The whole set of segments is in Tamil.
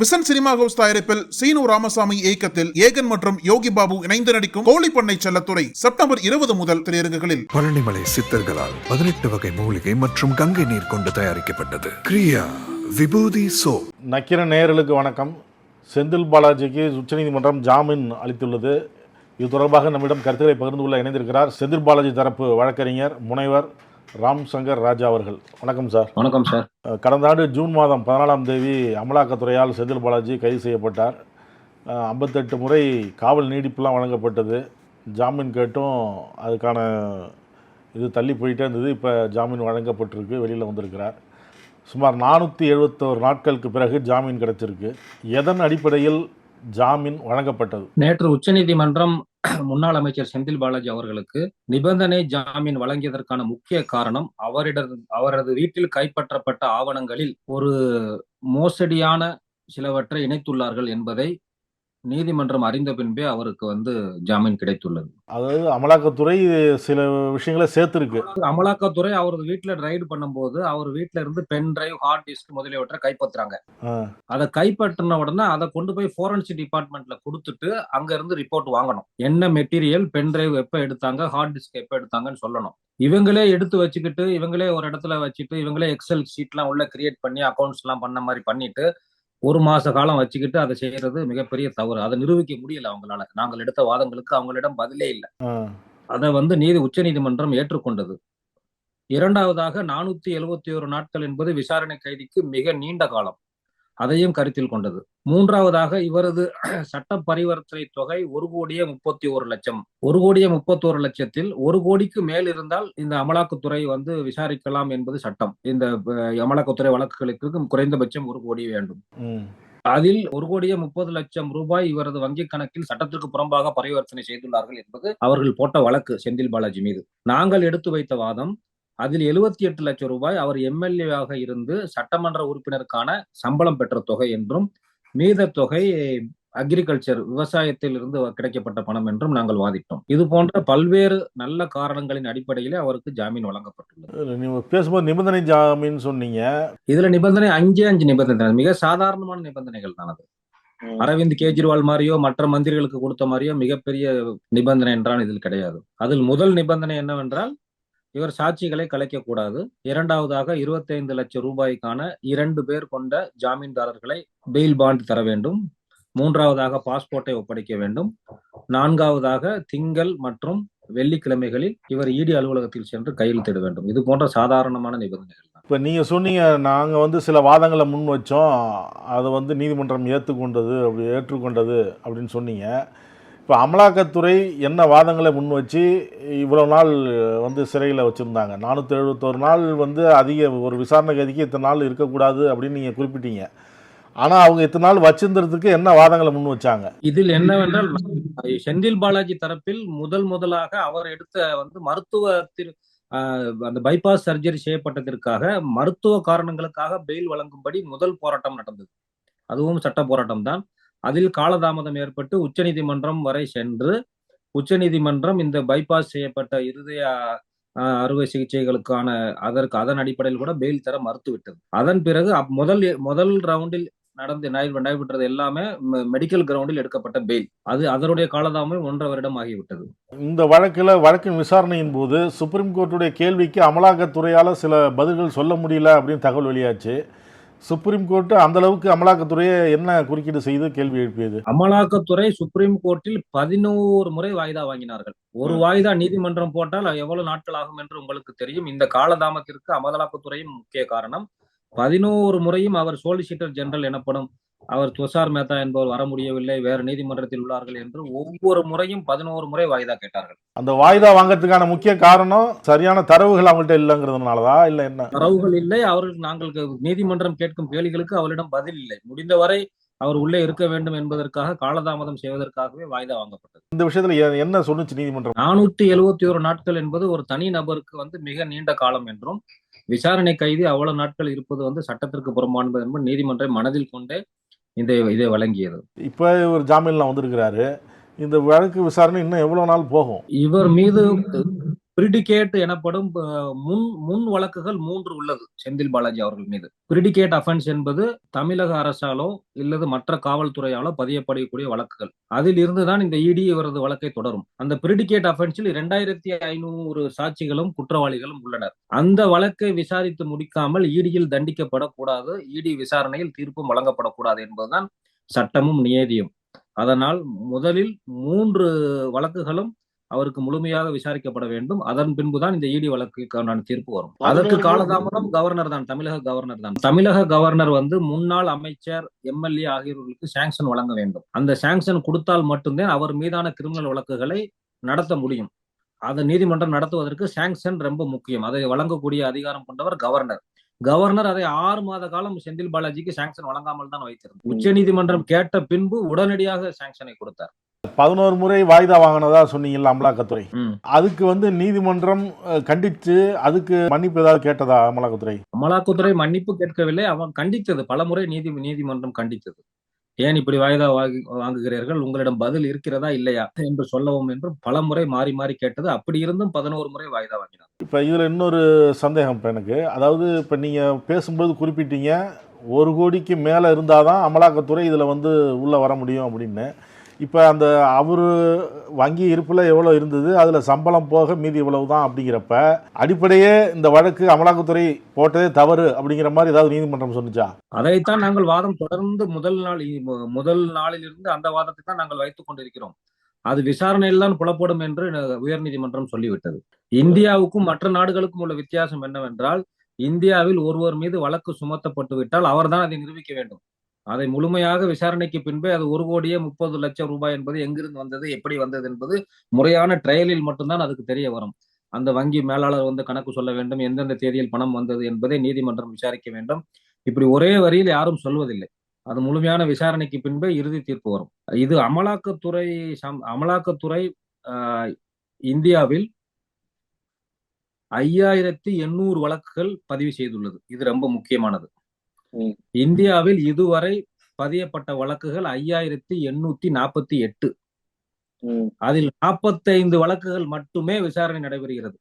விசன் சினிமா ஹவுஸ் தயாரிப்பில் சீனு ராமசாமி இயக்கத்தில் ஏகன் மற்றும் யோகி பாபு இணைந்து நடிக்கும் கோழிப்பண்ணை செல்லத்துறை செப்டம்பர் இருபது முதல் திரையரங்குகளில். பழனிமலை சித்தர்களால் பதினெட்டு வகை மூலிகை மற்றும் கங்கை நீர் கொண்டு தயாரிக்கப்பட்டது. கிரியா விபூதி சோப் நக்கிர நேயர்களுக்கு வணக்கம். செந்தில் பாலாஜிக்கு உச்சநீதிமன்றம் ஜாமீன் அளித்துள்ளது. இது தொடர்பாக நம்மிடம் கருத்துக்களை பகிர்ந்து கொள்ள இணைந்திருக்கிறார் செந்தில் பாலாஜி தரப்பு வழக்கறிஞர் முனைவர் ராம் சங்கர் ராஜா அவர்கள். வணக்கம் சார். வணக்கம் சார். கடந்த ஆண்டு ஜூன் மாதம் பதினாலாம் தேதி அமலாக்கத்துறையால் செந்தில் பாலாஜி கைது செய்யப்பட்டார். ஐம்பத்தெட்டு முறை காவல் நீடிப்புலாம் வழங்கப்பட்டது. ஜாமீன் கேட்டும் அதுக்கான இது தள்ளி போயிட்டே இருந்தது. இப்போ ஜாமீன் வழங்கப்பட்டிருக்கு வெளியில் வந்திருக்கிறார். சுமார் நானூற்றி எழுபத்தோரு நாட்களுக்கு பிறகு ஜாமீன் கிடைச்சிருக்கு. எதன் அடிப்படையில் ஜாமீன் வழங்கப்பட்டது. நேற்று உச்சநீதிமன்றம் முன்னாள் அமைச்சர் செந்தில் பாலாஜி அவர்களுக்கு நிபந்தனை ஜாமீன் வழங்கியதற்கான முக்கிய காரணம் அவரிடம் அவரது வீட்டில் கைப்பற்றப்பட்ட ஆவணங்களில் ஒரு மோசடியான சிலவற்றை இணைத்துள்ளார்கள் என்பதை நீதிமன்றம் அறிந்த பின்பே அவருக்கு வந்து ஜாமீன் கிடைத்துள்ளது. அதாவது அமலாக்கத்துறை சில விஷயங்களை சேர்த்துருக்கு. அமலாக்கத்துறை அவரது வீட்டுல ரைடு பண்ணும்போது அவர் வீட்டுல இருந்து பென் டிரைவ் ஹார்ட் டிஸ்க் முதலியவற்றை கைப்பற்றுறாங்க. அதை கைப்பற்றின உடனே அதை கொண்டு போய் ஃபோரன்சிக் டிபார்ட்மெண்ட்ல கொடுத்துட்டு அங்க இருந்து ரிப்போர்ட் வாங்கணும். என்ன மெட்டீரியல் பென் டிரைவ் எப்ப எடுத்தாங்க ஹார்ட் டிஸ்க் எப்ப எடுத்தாங்கன்னு சொல்லணும். இவங்களே எடுத்து வச்சுக்கிட்டு இவங்களே ஒரு இடத்துல வச்சுட்டு இவங்களே எக்ஸல் ஷீட்லாம் உள்ள கிரியேட் பண்ணி அக்கௌண்ட்ஸ் எல்லாம் பண்ண மாதிரி பண்ணிட்டு ஒரு மாச காலம் வச்சுக்கிட்டு அதை செய்யறது மிகப்பெரிய தவறு. அதை நிரூபிக்க முடியல அவங்களால. நாங்கள் எடுத்த வாதங்களுக்கு அவங்களிடம் பதிலே இல்லை. அதை வந்து நீதி உச்சநீதிமன்றம் ஏற்றுக்கொண்டது. இரண்டாவதாக நானூத்தி எழுபத்தி ஒரு நாட்கள் என்பது விசாரணை கைதிக்கு மிக நீண்ட காலம். அதையும் கருத்தில் கொண்டது. மூன்றாவதாக இவரது சட்ட பரிவர்த்தனை தொகை ஒரு கோடியே முப்பத்தி ஒரு லட்சம். ஒரு கோடியே முப்பத்தி ஒரு லட்சத்தில் ஒரு கோடிக்கு மேல் இருந்தால் இந்த அமலாக்கத்துறை வந்து விசாரிக்கலாம் என்பது சட்டம். இந்த அமலாக்கத்துறை வழக்குகளுக்கு குறைந்தபட்சம் ஒரு கோடி வேண்டும். அதில் ஒரு கோடியே முப்பது லட்சம் ரூபாய் இவரது வங்கிக் கணக்கில் சட்டத்திற்கு புறம்பாக பரிவர்த்தனை செய்துள்ளார்கள் என்பது அவர்கள் போட்ட வழக்கு செந்தில் பாலாஜி மீது. நாங்கள் எடுத்து வைத்த வாதம் அதில் எழுபத்தி எட்டு லட்சம் ரூபாய் அவர் எம்எல்ஏவாக இருந்து சட்டமன்ற உறுப்பினருக்கான சம்பளம் பெற்ற தொகை என்றும் மீத தொகை அக்ரிகல்ச்சர் விவசாயத்தில் இருந்து கிடைக்கப்பட்ட பணம் என்றும் நாங்கள் வாதிட்டோம். இது போன்ற பல்வேறு நல்ல காரணங்களின் அடிப்படையிலே அவருக்கு ஜாமீன் வழங்கப்பட்டுள்ளது. நீங்க பேசும்போது நிபந்தனை ஜாமீன் சொன்னீங்க. இதுல நிபந்தனை அஞ்சே அஞ்சு நிபந்தனை மிக சாதாரணமான நிபந்தனைகள் தான் அது. அரவிந்த் கெஜ்ரிவால் மாதிரியோ மற்ற மந்திரிகளுக்கு கொடுத்த மாதிரியோ மிகப்பெரிய நிபந்தனை என்றால் இதில் கிடையாது. அதில் முதல் நிபந்தனை என்னவென்றால் இவர் சாட்சிகளை கலைக்கக்கூடாது இரண்டாவதாக 25 லட்சம் ரூபாய்க்கான இரண்டு பேர் கொண்ட ஜாமீன்தாரர்களை பெயில் பாண்ட் தர வேண்டும். மூன்றாவதாக பாஸ்போர்ட்டை ஒப்படைக்க வேண்டும். நான்காவதாக திங்கள் மற்றும் வெள்ளிக்கிழமைகளில் இவர் இடி அலுவலகத்தில் சென்று கையெழுத்திட வேண்டும். இது போன்ற சாதாரணமான நிபந்தனைகள் இப்போ நீங்கள் சொன்னீங்க நாங்கள் வந்து சில வாதங்களை முன் வச்சோம். அதை வந்து நீதிமன்றம் ஏற்றுக்கொண்டது அப்படி ஏற்றுக்கொண்டது அப்படின்னு சொன்னீங்க. இப்போ அமலாக்கத்துறை என்ன வாதங்களை முன் வச்சு இவ்வளோ நாள் வந்து சிறையில் வச்சுருந்தாங்க. நானூற்றி எழுபத்தோரு நாள் வந்து அதிக ஒரு விசாரணை கதிக்கு இத்தனை நாள் இருக்கக்கூடாது அப்படின்னு நீங்கள் குறிப்பிட்டீங்க. ஆனால் அவங்க இத்தனை நாள் வச்சிருந்ததுக்கு என்ன வாதங்களை முன் வச்சாங்க இதில் என்னவென்றால் செந்தில் பாலாஜி தரப்பில் முதல் முதலாக அவர் எடுத்த வந்து மருத்துவத்தில் அந்த பைபாஸ் சர்ஜரி செய்யப்பட்டதற்காக மருத்துவ காரணங்களுக்காக பெயில் வழங்கும்படி முதல் போராட்டம் நடந்தது. அதுவும் சட்ட போராட்டம் தான் அதில் காலதாமதம் ஏற்பட்டு உச்சநீதிமன்றம் வரை சென்று உச்சநீதிமன்றம் இந்த பைபாஸ் செய்யப்பட்ட இருதய அறுவை சிகிச்சைகளுக்கான அதற்கு அதன் அடிப்படையில் கூட பெயில் தர மறுத்துவிட்டது. அதன் பிறகு அப்- முதல் முதல் ரவுண்டில் நடந்து நடைபெற்றது எல்லாமே மெடிக்கல் கிரவுண்டில் எடுக்கப்பட்ட பெயில் அது அதனுடைய காலதாமம் ஒன்றரை வருடம் ஆகிவிட்டது. இந்த வழக்கில் வழக்கின் விசாரணையின் போது சுப்ரீம் கோர்ட்டுடைய கேள்விக்கு அமலாக்கத்துறையால் சில பதில்கள் சொல்ல முடியல அப்படின்னு தகவல் வெளியாச்சு. சுப்ரீம் கோர்ட்டு அந்த அளவுக்கு அமலாக்கத்துறையை என்ன குறுக்கீடு செய்து கேள்வி எழுப்பியது? அமலாக்கத்துறை சுப்ரீம் கோர்ட்டில் பதினோரு முறை வாய்தா வாங்கினார்கள். ஒரு வாய்தா நீதிமன்றம் போட்டால் எவ்வளவு நாட்கள் ஆகும் என்று உங்களுக்கு தெரியும். இந்த காலதாமத்திற்கு அமலாக்கத்துறையும் முக்கிய காரணம். பதினோரு முறையும் அவர் சோலிசிட்டர் ஜெனரல் எனப்படும் அவர் துஷார் மேத்தா என்பவர் வர முடியவில்லை. வேறு நீதிமன்றத்தில் உள்ளார்கள் என்று ஒவ்வொரு முறையும் பதினோரு முறை வாய்தா கேட்டார்கள். அந்த வாய்தா வாங்கறதுக்கான முக்கிய காரணம் சரியான தரவுகள் அவங்கள்ட்ட இல்லைங்கிறதுனாலதா? இல்லை என்ன? தரவுகள் இல்லை. அவர்கள் நாங்கள் நீதிமன்றம் கேட்கும் கேள்விகளுக்கு அவரிடம் பதில் இல்லை. முடிந்தவரை அவர் உள்ளே இருக்க வேண்டும் என்பதற்காக காலதாமதம் செய்வதற்காகவே வாய்தா வாங்கப்பட்டது. இந்த விஷயத்துல என்ன சொன்னுச்சு நீதிமன்றம்? நானூத்தி எழுவத்தி ஒரு நாட்கள் என்பது ஒரு தனி நபருக்கு வந்து மிக நீண்ட காலம் என்றும் விசாரணை கைதி அவ்வளவு நாட்கள் இருப்பது வந்து சட்டத்திற்கு புறம்பானது என்பது நீதிமன்றம் மனதில் கொண்டே இந்த இதை வழங்கியது. இப்போ ஒரு ஜாமீன்லாம் வந்திருக்கிறாரு. இந்த வழக்கு விசாரணை இன்னும் எவ்வளோ நாள் போகும்? இவர் மீது பிரிடிகேட் எனப்படும் முன் முன் வழக்குகள் மூன்று உள்ளது செந்தில் பாலாஜி அவர்கள் மீது. பிரிடிகேட் அஃபென்ஸ் என்பது தமிழக அரசாலோ இல்லது மற்ற காவல்துறையாலோ பதியப்படக்கூடிய வழக்குகள். அதில் இருந்துதான் இந்த இடி இவரது வழக்கை தொடரும். அந்த பிரிடிகேட் அஃபென்ஸில் இரண்டாயிரத்தி ஐநூறு சாட்சிகளும் குற்றவாளிகளும் உள்ளனர். அந்த வழக்கை விசாரித்து முடிக்காமல் இடியில் தண்டிக்கப்படக்கூடாது இடி விசாரணையில் தீர்ப்பும் வழங்கப்படக்கூடாது என்பதுதான் சட்டமும் நியதியும். அதனால் முதலில் மூன்று வழக்குகளும் அவருக்கு முழுமையாக விசாரிக்கப்பட வேண்டும். அதன் பின்புதான் இந்த இடி வழக்குக்கான தீர்ப்பு வரும். அதற்கு காலதாமதம் கவர்னர் தான் தமிழக கவர்னர் தான். தமிழக கவர்னர் வந்து முன்னாள் அமைச்சர் எம்எல்ஏ ஆகியோர்களுக்கு சாங்ஷன் வழங்க வேண்டும். அந்த சாங்ஷன் கொடுத்தால் மட்டும்தான் அவர் மீதான கிரிமினல் வழக்குகளை நடத்த முடியும். அதை நீதிமன்றம் நடத்துவதற்கு சாங்ஷன் ரொம்ப முக்கியம். அதை வழங்கக்கூடிய அதிகாரம் கொண்டவர் கவர்னர் கவர்னர் அதை ஆறு மாத காலம் செந்தில் பாலாஜிக்கு சாங்ஷன் வழங்காமல் தான் வைத்திருந்தார். உச்ச நீதிமன்றம் கேட்ட பின்பு உடனடியாக சாங்ஷனை கொடுத்தார். பதினோரு முறை வாய்தா வாங்கினதா சொன்னீங்கல்ல அமலாக்கத்துறை. அதுக்கு வந்து நீதிமன்றம் கண்டிச்சு அதுக்கு மன்னிப்பு ஏதாவது கேட்டதா அமலாக்கத்துறை? அமலாக்கத்துறை மன்னிப்பு கேட்கவில்லை. அவன் கண்டித்தது. பலமுறை நீதி நீதிமன்றம் கண்டித்தது. ஏன் இப்படி வாய்தா வாங்கி வாங்குகிறீர்கள்? உங்களிடம் பதில் இருக்கிறதா இல்லையா என்று சொல்லவும் என்று பலமுறை மாறி மாறி கேட்டது. அப்படி இருந்தும் பதினோரு முறை வாய்தா வாங்கினார் இப்போ இதில் இன்னொரு சந்தேகம் இப்போ எனக்கு. அதாவது இப்போ நீங்கள் பேசும்போது குறிப்பிட்டீங்க ஒரு கோடிக்கு மேலே இருந்தால் தான் அமலாக்கத்துறை இதில் வந்து உள்ளே வர முடியும் அப்படின்னு. இப்போ அந்த அவர் வங்கி இருப்பில் எவ்வளோ இருந்தது அதில் சம்பளம் போக மீதி இவ்வளவு தான் அப்படிங்கிறப்ப அடிப்படையே இந்த வழக்கு அமலாக்கத்துறை போட்டதே தவறு அப்படிங்கிற மாதிரி ஏதாவது நீதிமன்றம் சொன்னிச்சா? அதைத்தான் நாங்கள் வாதம் தொடர்ந்து முதல் நாள் முதல் நாளிலிருந்து அந்த வாதத்தை தான் நாங்கள் வைத்துக் கொண்டிருக்கிறோம். அது விசாரணையில் தான் புலப்படும் என்று உயர்நீதிமன்றம் சொல்லிவிட்டது. இந்தியாவுக்கும் மற்ற நாடுகளுக்கும் உள்ள வித்தியாசம் என்னவென்றால் இந்தியாவில் ஒருவர் மீது வழக்கு சுமத்தப்பட்டு விட்டால் அவர்தான் அதை நிரூபிக்க வேண்டும். அதை முழுமையாக விசாரணைக்கு பின்பே அது ஒரு கோடியே முப்பது லட்சம் ரூபாய் என்பது எங்கிருந்து வந்தது எப்படி வந்தது என்பது முறையான ட்ரையலில் மட்டும்தான் அதுக்கு தெரிய வரும். அந்த வங்கி மேலாளர் வந்து கணக்கு சொல்ல வேண்டும் எந்தெந்த தேதியில் பணம் வந்தது என்பதை நீதிமன்றம் விசாரிக்க வேண்டும். இப்படி ஒரே வரியில் யாரும் சொல்வதில்லை. அது முழுமையான விசாரணைக்கு பின்பே இறுதி தீர்ப்பு வரும். இது அமலாக்கத்துறை சம்- அமலாக்கத்துறை ஆஹ், இந்தியாவில் ஐயாயிரத்தி எண்ணூறு வழக்குகள் பதிவு செய்துள்ளது. இது ரொம்ப முக்கியமானது. இந்தியாவில் இதுவரை பதியப்பட்ட வழக்குகள் ஐயாயிரத்தி எண்ணூத்தி நாற்பத்தி எட்டு. அதில் நாற்பத்தைந்து வழக்குகள் மட்டுமே விசாரணை நடைபெறுகிறது.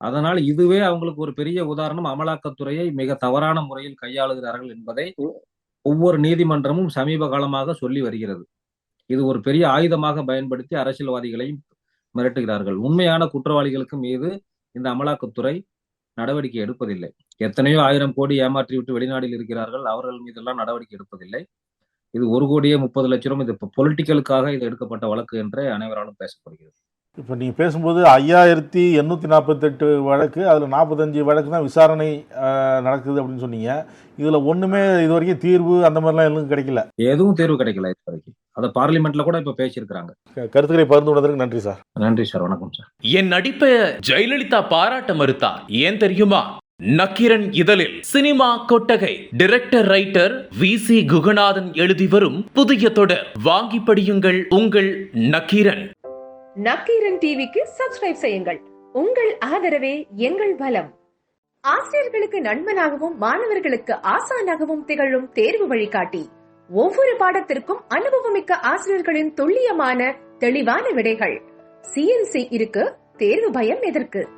அதனால் இதுவே அவங்களுக்கு ஒரு பெரிய உதாரணம். அமலாக்கத்துறையை மிக தவறான முறையில் கையாளுகிறார்கள் என்பதை. ஒவ்வொரு நீதிமன்றமும் சமீப காலமாக சொல்லி வருகிறது. இது ஒரு பெரிய ஆயுதமாக பயன்படுத்தி அரசியல்வாதிகளையும் மிரட்டுகிறார்கள். உண்மையான குற்றவாளிகளுக்கு மீது இந்த அமலாக்கத்துறை நடவடிக்கை எடுப்பதில்லை. எத்தனையோ ஆயிரம் கோடி ஏமாற்றி விட்டு வெளிநாட்டில் இருக்கிறார்கள். அவர்கள் மீதெல்லாம் நடவடிக்கை எடுப்பதில்லை. இது ஒரு கோடியே முப்பது லட்சம். ரூபாய் இது பொலிட்டிக்கலுக்காக இது எடுக்கப்பட்ட வழக்கு என்றே அனைவராலும் பேசப்படுகிறது. இப்போ நீங்கள் பேசும்போது ஐயாயிரத்தி எண்ணூற்றி நாற்பத்தெட்டு வழக்கு அதில் நாற்பத்தஞ்சு வழக்கு தான் விசாரணை நடக்குது அப்படின்னு சொன்னீங்க. இதில் ஒன்றுமே இது வரைக்கும் தீர்வு அந்த மாதிரிலாம் எதுவும் கிடைக்கல. எதுவும் தேர்வு கிடைக்கல இது வரைக்கும் அதை பார்லிமெண்ட்ல கூட இப்ப பேசியிருக்கிறாங்க. க- கருத்துக்களை பகிர்ந்து கொண்டதற்கு நன்றி சார். நன்றி சார். வணக்கம் சார். என் நடிப்பை ஜெயலலிதா பாராட்ட மறுத்தார் ஏன் தெரியுமா? நக்கீரன் இதழில் சினிமா கொட்டகை. Director writer V C Guhanathan எழுதி வரும் புதிய தொடர். வாங்கி படியுங்கள் உங்கள் நக்கீரன். நக்கீரன் டிவிக்கு சப்ஸ்கிரைப் செய்யுங்கள். உங்கள் ஆதரவே எங்கள் பலம். ஆசிரியர்களுக்கு நண்பனாகவும் மாணவர்களுக்கு ஆசானாகவும் திகழும் தேர்வு வழிகாட்டி. ஒவ்வொரு பாடத்திற்கும் அனுபவமிக்க ஆசிரியர்களின் துல்லியமான தெளிவான விடைகள். சிஎன்சி இருக்கு தேர்வு பயம் எதற்கு?